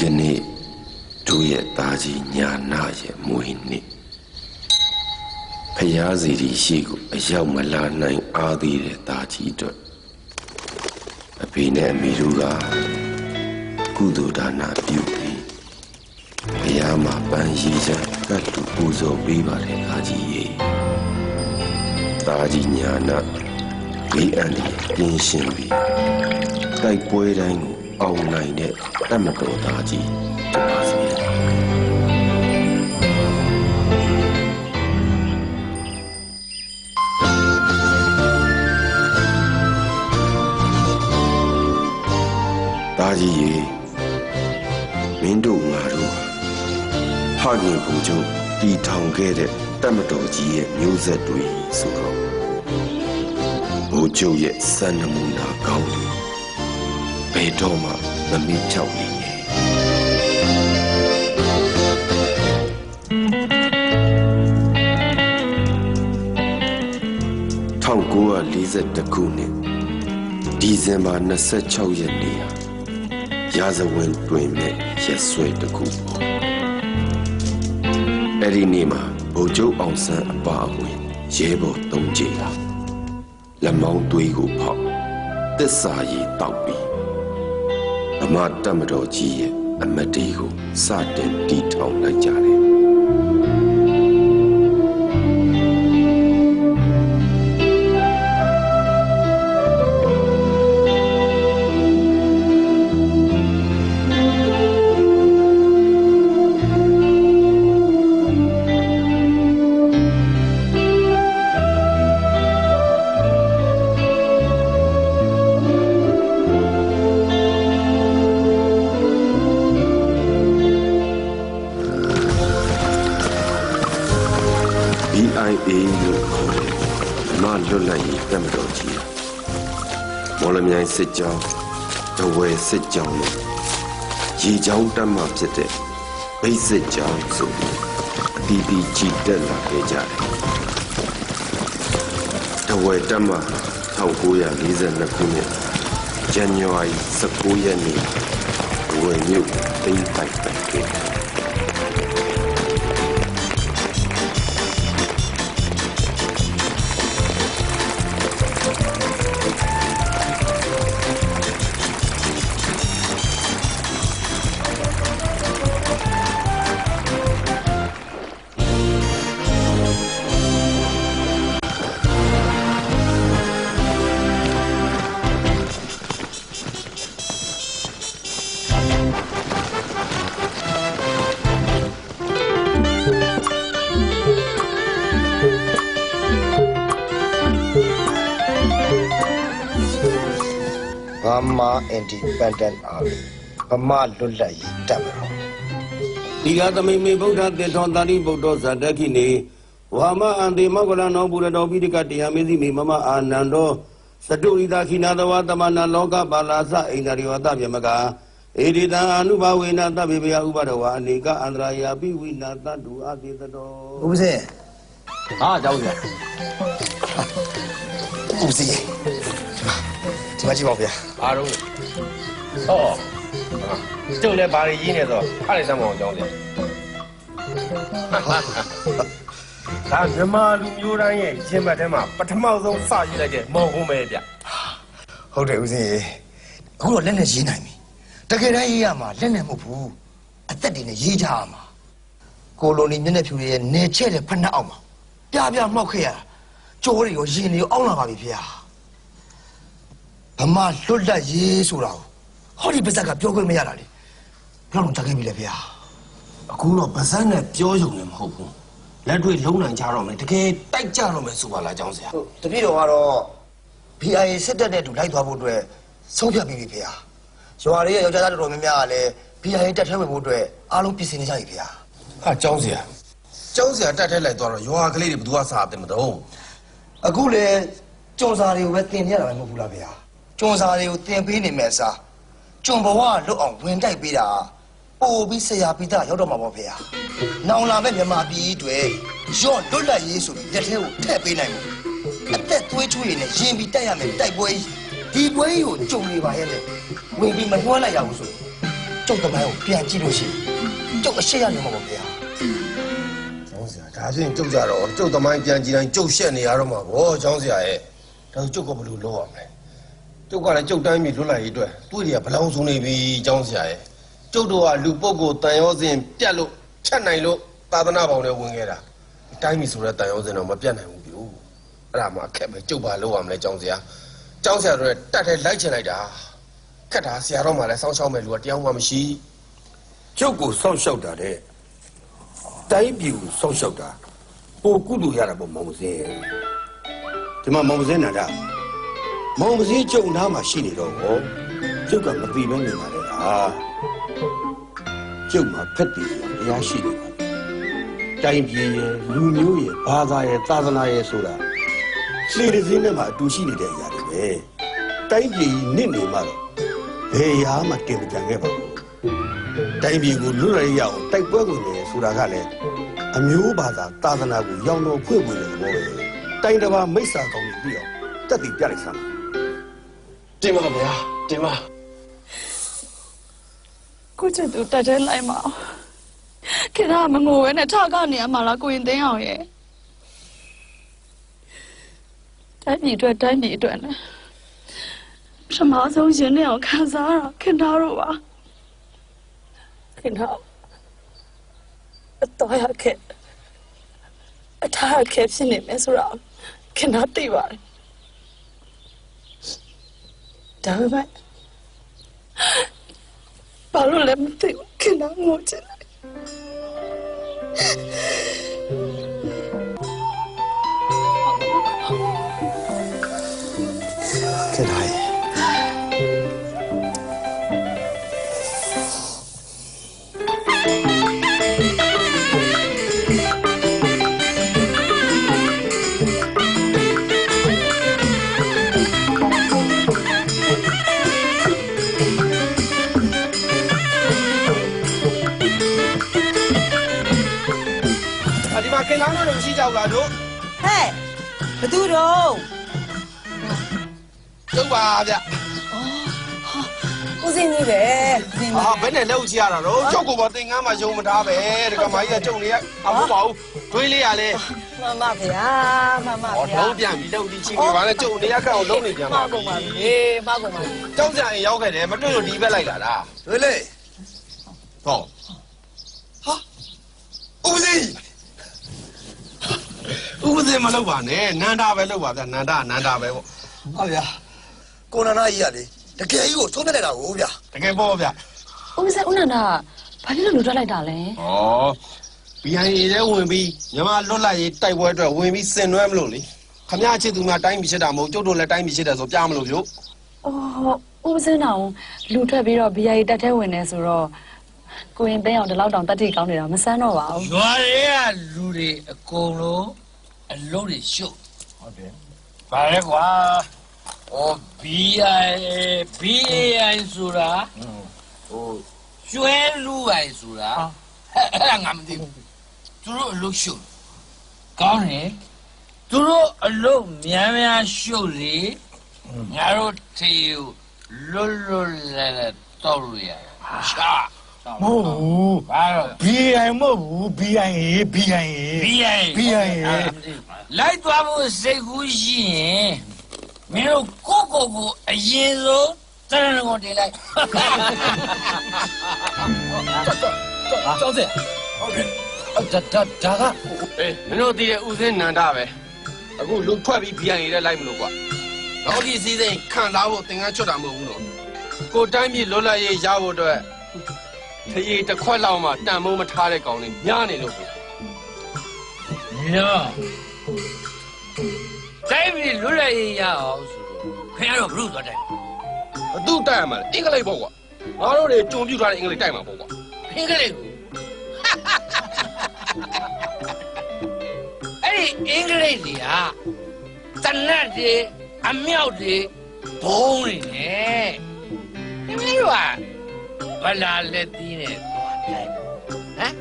ကနေ့တို့ရဲ့သားကြီးညာနာရဲ့မွေးနေ့ဖျားစီရီရှိကိုအရောက်မလာနိုင်အားသေးတဲ့သားကြီးတို့အဖေနဲ့အမေတို့ကကုသိုလ်ဒါနပြုပြီးဖျားမှာပန်းရည်ချကတ်လူပူဇော်ပေးပါတယ်သားကြီးရေသားကြီးညာနာဘေးအန္တရာယ်ကင်းရှင်းပြီးတိုက်ပွဲတိုင်းကို အောင်နိုင်တဲ့တတ်မတော်သားကြီးဖြစ်ပါစေသားကြီးရေမင်းတို့ငါတို့ဖခင်ဘုံချုပ်တီထောင်ခဲ့တဲ့တတ်မတော်ကြီးရဲ့မျိုးဆက်တွေဆိုတော့ဘုံချုပ်ရဲ့စံနမူနာကောင်းတယ် ဘယ်တော့မှမမေ့ချောက်နေနဲ့1942ခုနှစ်ဒီဇင်ဘာ26ရက်နေ့ဟာရာဇဝင်တွင်မဲ့ရက်ဆွဲတစ်ခုပေါ့အဲ့ဒီနေ့မှာဗိုလ်ချုပ်အောင်ဆန်းအပါအဝင်ရဲဘော်သုံးကြိမ်ဟာလက်မောင်းသွေးကိုဖောက်တစ္ဆာရည်တောက်ပြီး ဗမာတပ်မတော်ကြီးရဲ့အမတ်တေးကိုစတင်တီထောင်လိုက်ကြတယ် စစ်ကြောင်းတဝဲစစ်ကြောင်းနဲ့ရေကြောင်းတက်မှဖြစ်တဲ့ဘိတ်စစ်ကြောင်းဆိုပြီးအတီးတီးကြီးတက်လာခဲ့ကြတယ်။တဝဲတက်မှ1942ခုနှစ်ဇန်နဝါရီ19ရက်နေ့တဝဲမြို့သိမ်းပိုက်ခဲ့တယ်ဘာမာအင်ဒီပန်ဒ န်အာမီဗမာလွတ်လပ်ရေးတပ်မတော်ဒီကသမိန်မေဗုဒ္ဓတေထောတာရိဗုဒ္ဓဇာတခိနေဝါမအန္တိမောကလနောပုရတောပိဋကတရားမေသိမေမမအာနန္ဒောသတုရိတာခိနာတဝတမနာလောကပါလာသအိန္ဒရိဝတဗျမကဧရိတံအနုဘဝေနသဗ္ဗေပယဥပဒဝါအနေကအန္တရာယာပိဝိနာတတုအတိတတောဦးစင်းဟာကြောက်ကြဦးစင်းဒီ မှာကြည့်ပါဦးဗျာအားလုံးဟောကျုပ်လည်းဘာတွေရင်းနေတော့အားလိုက်စမ်းမအောင်ကြောင်းကြဒါမြန်မာလူမျိုးတိုင်းရဲ့ရင်ဘတ်ထဲမှာပထမဆုံးစရေးလိုက်တဲ့မော်ကုန်းပဲဗျဟုတ်တယ်ဦးစင်းရေအခုတော့လက်နဲ့ရေးနိုင်ပြီတကယ်တမ်းရေးရမှာလက်နဲ့မဟုတ်ဘူးအသက်တွေနဲ့ရေးကြရမှာကိုလိုနီမျက်နှာဖြူတွေရဲ့နေချက်တဲ့ဖက်နှက်အောင်မှာပြပြမှောက်ခဲ့ရတာကြိုးတွေရောရင်တွေရောအောင်းလာပါပြီဖေဟာ ဗမာလွတ်လပ်ရေးဆိုတာကိုဟောဒီပါဇက်ကပြောခွင့်မရတာလေဘယ်တော့တကယ်ပြီလဲဖေဟာအခုတော့ဗဇက်နဲ့ပြောရုံနဲ့မဟုတ်ဘူးလက်တွေ့လုံးနိုင်ကြတော့မယ်တကယ်တိုက်ကြတော့မယ်ဆိုပါလားကျောင်းဆရာဟုတ်တပည့်တော်ကတော့ BIA စစ်တပ်နဲ့အတူလိုက်သွားဖို့အတွက်ဆုံးဖြတ်ပြီးပြီဖေဟာရွာလေးရဲ့ယောက်ျားသားတော်တော်များများကလည်း BIA တက်ထဲဝင်ဖို့အတွက်အားလုံးပြင်ဆင်နေကြပြီဖေဟာဟာကျောင်းဆရာကျောင်းဆရာတက်ထဲလိုက်သွားတော့ရွာကလေးတွေဘယ်သူကစားတယ်မတော့အခုလေကြုံစာတွေကိုပဲတင်ပြရတာပဲမဟုတ်ဘူးလားဖေ ဟာကြုံစာတွေကိုတင်ပေးနေမဲ့အစားကြုံဘဝလွတ်အောင်ဝင်တိုက်ပေးတာပို့ပြီးဆရာပိသားရောက်တော့မှာပေါ့ဖေဟာနောင်လာမဲ့မြန်မာပြည်ကြီးတွေရော့လွတ်လပ်ရေးဆိုပြီးလက်ထဲကိုထည့်ပေးနိုင်မှုအသက်သွေးချွေးရည်နဲ့ရင်ပြီးတိုက်ရမယ်တိုက်ပွဲကြီးဒီပွဲကြီးကိုကြုံနေပါရဲ့လေဝင်ပြီးမနှွှမ်းလိုက်ရဘူးဆိုရင်ကျုပ်တမိုင်းကိုပြန်ကြည့်လို့ရှိရင်ကျုပ်အရှိရနေမှာပေါ့ဗျာကျောင်းဆရာဒါဆိုရင်ကျုပ်ကြတော့ကျုပ်သမိုင်းပြန်ကြည့်တိုင်းကျုပ်ရှက်နေရတော့မှာဗောကျောင်းဆရာရဲ့ဒါဆိုကျုပ်ကဘယ်လိုလုပ်ရမလဲ ကျုပ်ကလည်းကျုပ်တိုင်းပြည်လွတ်လပ်ရေးအတွက်တွေးတွေကဘလောင်ဆုံးနေပြီကျောင်းဆရာရဲ့ကျုပ်တို့ကလူပုဂ္ဂိုလ်တန်ရောစဉ်ပြတ်လို့ဖြတ်နိုင်လို့သာသနာပေါင်းတွေဝင်ခဲ့တာတိုင်းပြည်ဆိုတဲ့တန်ရောစဉ်တော့မပြတ်နိုင်ဘူးပြို့အဲ့ဒါမှအခက်ပဲကျုပ်ဘာလုပ်ရမလဲကျောင်းဆရာကျောင်းဆရာတို့တတ်တဲ့လိုက်ချင်လိုက်တာခက်တာဆရာတော်မှလည်းစောင်းရှောက်မဲ့လူကတရားမှမရှိကျုပ်ကိုစောင့်ရှောက်တာတဲ့တိုင်းပြည်ကိုစောင့်ရှောက်တာပိုကုလူရတာပေါ့မောင်မစင်းဒီမှာမောင်မစင်းနာတာ မောင်မစင်းကျုံနာမှာရှိနေတော့ဟောကျုပ်ကမသိပဲနေပါလေလားကျုပ်မှာဖက်တည်တရားရှိနေပါတိုင်းပြည်ရဲ့လူမျိုးရဲ့ဘာသာရဲ့သာသနာရဲ့ဆိုတာလှေတစ်စင်းနဲ့မှအတူရှိနေတဲ့အရာတွေပဲတိုင်းပြည်ကြီးနစ်နေမှတော့ဘယ်ရာမှတင်မကြံခဲ့ပါဘူးတိုင်းပြည်ကိုလွတ်လပ်ရအောင်တိုက်ပွဲဝင်နေဆိုတာကလည်းအမျိုးဘာသာသာသနာကိုရောင်တော်ဖွင့်ဝင်တဲ့သဘောပဲတိုင်းတစ်ပါးမိစ္ဆာကောင်းကြီးပြီးအောင်တက်တည်ပြလိုက်စမ်းပါ တင်ပါဗျာတင်ပါကိုချစ်သူတက်တဲ့လိုက်မအောင်ခင်ဗျာမငိုပဲနဲ့ထကနေရမှာလားကိုရင်သိန်းအောင်ရဲ့တိုင်းပြည်အတွက်တိုင်းပြည်အတွက်နဲ့ပထမဆုံးရင်နဲ့အောင်ခံစားရခင်ဗျားတို့ပါခင်ဗျာအတော်ရခဲ့အထားရခဲ့ဖြစ်နေမယ်ဆိုတော့ခင်ဗျားသိပါတယ် ဒါပေမဲ့ဘာလို့လဲမသိဘူးခင်ဗျားငိုချင်တယ် မှာခင်လောင်းတို့မရှိကြောက်လားတို့ဟဲ့ဘသူတော့ကျုပ်ပါဗျဦးစင်းကြီးပဲဦးစင်းကြီးအာဘယ်နဲ့လက်ဦးချရတာတော့ကျုပ်ကပေါ်တင်ငန်းမှာယုံမထားပဲဒီကမကြီးကကျုပ်နေရအဖို့ပါဘူးတွေးလေးရလဲမမဗျာမမဟောဗျာတော့ပြန်ပြီးတော့ဒီချင်းကြီးပါလဲကျုပ်နေရခန့်အောင်လုံးနေပြန်မပါကုန်ပါဘူးလေမကုန်ပါဘူးကျောင်းဆရာရင်ရောက်ခဲ့တယ်မတွေ့လို့ဒီဘက်လိုက်လာတာတွေးလေဟောဟာဦးစီ ဦးစီမလုပ်ပါနဲ့နန္ဒာပဲလုပ်ပါဗျနန္ဒာနန္ဒာပဲပေါ့ဟာဗျာကိုနာနာကြီးကလေတကယ်ကြီးကိုသုံးပြလိုက်တာကိုဗျာတကယ်ပေါ့ဗျဦးစဲဦးနန္ဒာဘာဖြစ်လို့လူထွက်လိုက်တာလဲဩ BIA ထဲဝင်ပြီးမြမလွတ်လပ်ရေးတိုက်ပွဲအတွက်ဝင်ပြီးစင်နွဲမလို့လေခမရချစ်သူများတိုင်းပြည်ချစ်တာမဟုတ်ကျုပ်တို့လည်းတိုင်းပြည်ချစ်တယ်ဆိုပြမလို့ပြုအော်ဦးစင်းအောင်လူထွက်ပြီးတော့ BIA တက်ထဲဝင်နေဆိုတော့ကိုရင်သိန်းအောင်ဒီလောက်တောင်တက်တိကောင်းနေတာမဆန်းတော့ပါဘူးရွာတွေကလူတွေအကုန်လုံး အလုံးတွေရှုပ်ဟုတ်တယ်ဗါလဲကွာဟော BI BAI ဆိုတာဟိုကျွဲလူပိုင်ဆိုတာအဲ့ဒါငါမသိဘူးသူတို့အလုံးရှုပ်ကောင်းတယ်သူတို့အလုံးများများရှုပ်လေငါတို့ထေကိုလွတ်လွတ်လပ်လပ်တော့လို့ရတယ်ချာ မဟုတ်ဘူးဘာတော့ BI မဟုတ်ဘူး BI BI BI BI လိုက်သွားဖို့စိတ်ကူးရှိရင်မင်းတို့ကိုကိုကိုအရင်ဆုံးတရဏဂုံတင်လိုက်ကျောင်းစဲဟုတ်တယ်ဒါဒါဒါကအေးမင်းတို့တည်တဲ့ဦးစင်းနန္ဒပဲအခုလူထွက်ပြီး BIA ထဲလိုက်မလို့ကွာတော့ဒီစီစဉ်ခံစားဖို့သင်္ကန်းချွတ်တာမဟုတ်ဘူးနော်ကိုတိုင်းပြည်လွတ်လပ်ရေးရဖို့အတွက် ခရီးတစ်ခွက်လောက်မှတန်မိုးမထားတဲ့ကောင်လေးညားနေလို့နော်တိုင်းပြည်လွတ်လပ်ရေးရအောင်ဆိုခင်ဗျားတို့ဘုရုသွားတိုင်းဘသူတိုက်ရမှာလဲအင်္ဂလိပ်ပေါ့ကွာငါတို့တွေကြုံပြူထားတဲ့အင်္ဂလိပ်တိုက်မှာပေါ့ကွာအင်္ဂလိပ်ကိုအဲ့ဒီအင်္ဂလိပ်တွေကတနတ်တွေအမြောက်တွေဘုံတွေနဲ့ဒီမင်းတို့က ဘလာလက်သီးနဲ့သွားတိုင်းဟမ်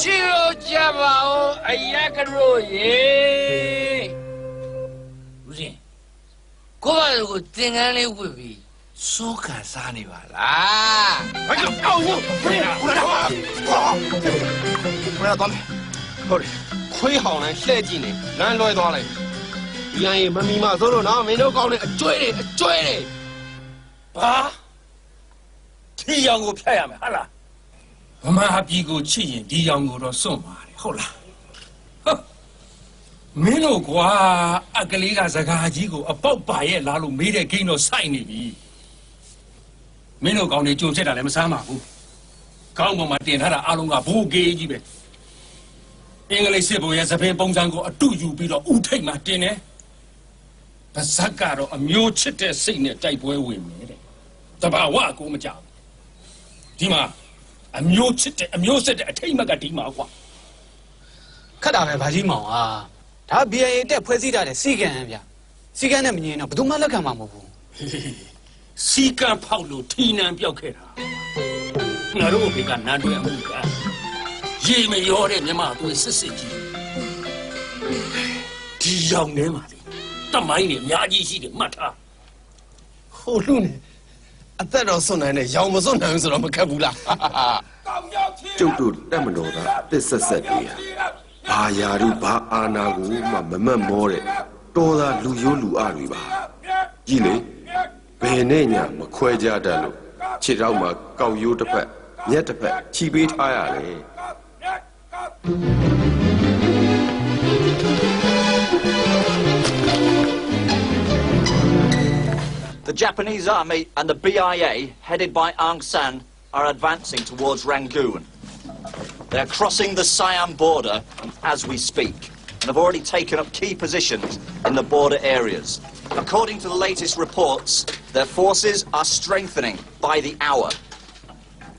ချီရိုကြပါဦးအယက်ကရိုရေဦးစင်ကိုယ့်ဘာလို့ကိုသင်္ကန်းလေးဝတ်ပြီးစောခံစားနေပါလားဘာကြောင့်ကောင်းလို့ဖိနေတာဟုတ်လားဘယ်တော့မယ်ဟုတ်တယ်ခွေးဟောင်းလဲလှဲ့ကြည့်နေလမ်းလွဲသွားလိုက်ဒီရင်မမီမဆိုလို့နော်မင်းတို့ကောင်းတဲ့အကျွဲတွေအကျွဲတွေဘာ ထီရောင်ကိုဖျက်ရမယ်ဟာလားဗမာပြည်ကိုချစ်ရင်ဒီရောင်ကိုတော့စွန့်ပါတယ်ဟုတ်လားဟုတ်မင်းတို့ကွာအကလေးကစကားကြီးကိုအပေါက်ပါရဲ့လားလို့မေးတဲ့ဂိမ်းတော့စိုက်နေပြီမင်းတို့ကောင်းနေကြုံချက်တာလည်းမဆမ်းပါဘူးကောင်းပေါ်မှာတင်ထားတာအလုံးကဘိုးကေးကြီးပဲအင်္ဂလိပ်စစ်ဘုံရဲ့သပင်ပုံစံကိုအတူယူပြီးတော့ဥထိတ်မှာတင်တယ်ပါဇက်ကတော့အမျိုးချစ်တဲ့စိတ်နဲ့တိုက်ပွဲဝင်မယ်တဲ့တဘာဝကိုမကြောက် ဒီမှာအမျိုးချစ်တဲ့အမျိုးစစ်တဲ့အထိတ်မကဒီမှာကွာခတ်တာပဲဗာကြီးမောင်ဟာဒါ BIA တက်ဖွဲ့စည်းတာတဲ့စီကံဗျစီကံနဲ့မငြင်းတော့ဘယ်သူမှလက်ခံမှာမဟုတ်ဘူးစီကံဖောက်လို့ထီနံပြောက်ခဲ့တာငါတို့ဘက်ကနန်းတွဲမှုကရေမရောတဲ့မြမအသွေးစစ်စစ်ကြီးဒီရောင်ထဲမှာလေတမိုင်းနေအများကြီးရှိတယ်မှတ်ထားဟိုလူနေ အသက်တော်စွန့်နိုင်တဲ့ရောင်မစွန့်နိုင်ဘူးဆိုတော့မခက်ဘူးလားကျုပ်တို့တက်မတော်သားတစ်ဆက်ဆက်တွေဟာဘာယာတို့ဘာအာနာကိုမှမမတ်မောတဲ့တော်သားလူရိုးလူအတွေပါကြည်လေဘယ်နဲ့ညာမခွဲကြတတ်လို့ခြေထောက်မှာကောက်ရိုးတစ်ဖက်မျက်တစ်ဖက်ခြိပေးထားရတယ် The Japanese army and the BIA, headed by Aung San, are advancing towards Rangoon. They're crossing the Siam border as we speak and have already taken up key positions in the border areas. According to the latest reports, their forces are strengthening by the hour.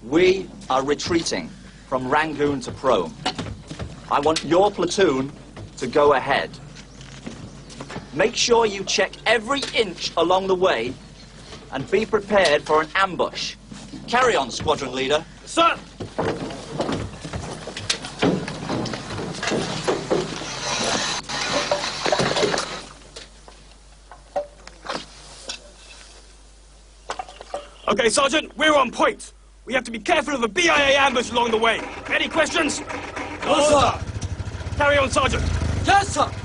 We are retreating from Rangoon to Prome. I want your platoon to go ahead. Make sure you check every inch along the way and be prepared for an ambush. Carry on, squadron leader. Sir! Okay, Sergeant, we're on point. We have to be careful of a BIA ambush along the way. Any questions? No, sir. Carry on, Sergeant. Yes sir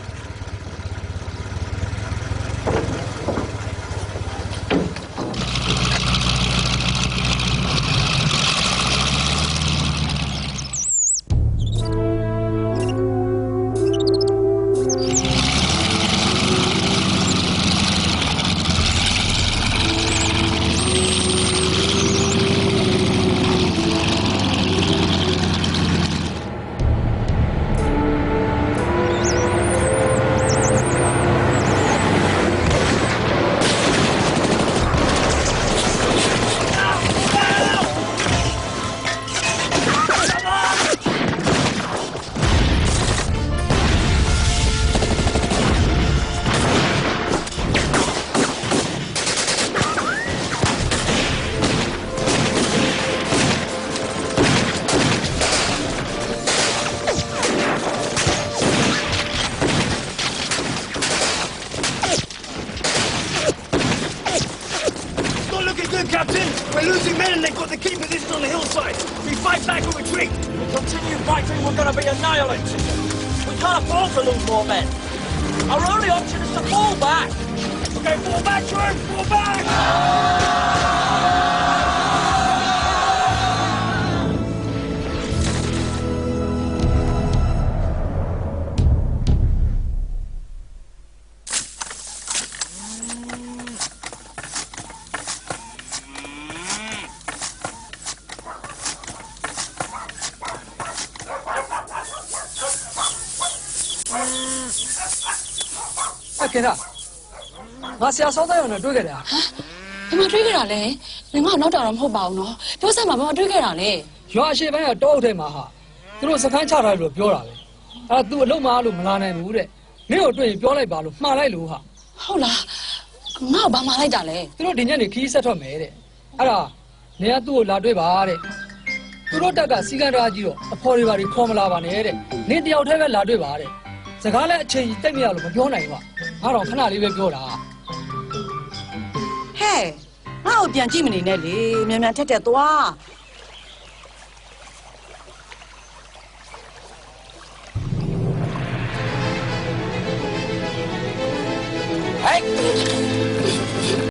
back or retreat. We continue fighting, we're going to be annihilated. We can't afford to lose more men. Our only option is to fall back. Okay, fall back, Sherm. Fall back. ။ ခင်ဗျ။ငါဆရာစောသားရုံနဲ့တွေ့ခဲ့တယ်ဟာဘယ်မှာတွေးခဲ့တာလဲငါကတော့နောက်တာတော့မဟုတ်ပါဘူးနော်ပြောစမ်းပါဘယ်မှာတွေးခဲ့တာလဲ။ရွာအရှိပိုင်းကတောအုပ်ထဲမှာဟာသူတို့စခန်းချထားတယ်လို့ပြောတာပဲ။အဲဒါ तू အလုံးမအားလို့မလာနိုင်ဘူးတဲ့။မင်းတို့တွေ့ရင်ပြောလိုက်ပါလို့မှားလိုက်လို့ဟာဟုတ်လားငါ့ကိုဘာမှလိုက်တာလဲ။သူတို့ဒီညနေခီးဆက်ထွက်မယ်တဲ့။အဲ့ဒါနေကသူ့ကိုလာတွေ့ပါတဲ့။သူတို့တက်ကစီကံတရာကြီးတော့အဖော်တွေပါတွေခေါ်မလာပါနဲ့တဲ့။နေတယောက်တည်းပဲလာတွေ့ပါတဲ့။ 这个嘞就一点没了那么漂亮一个他说他那里面给我嘿那有点击米的那里面面条条多哎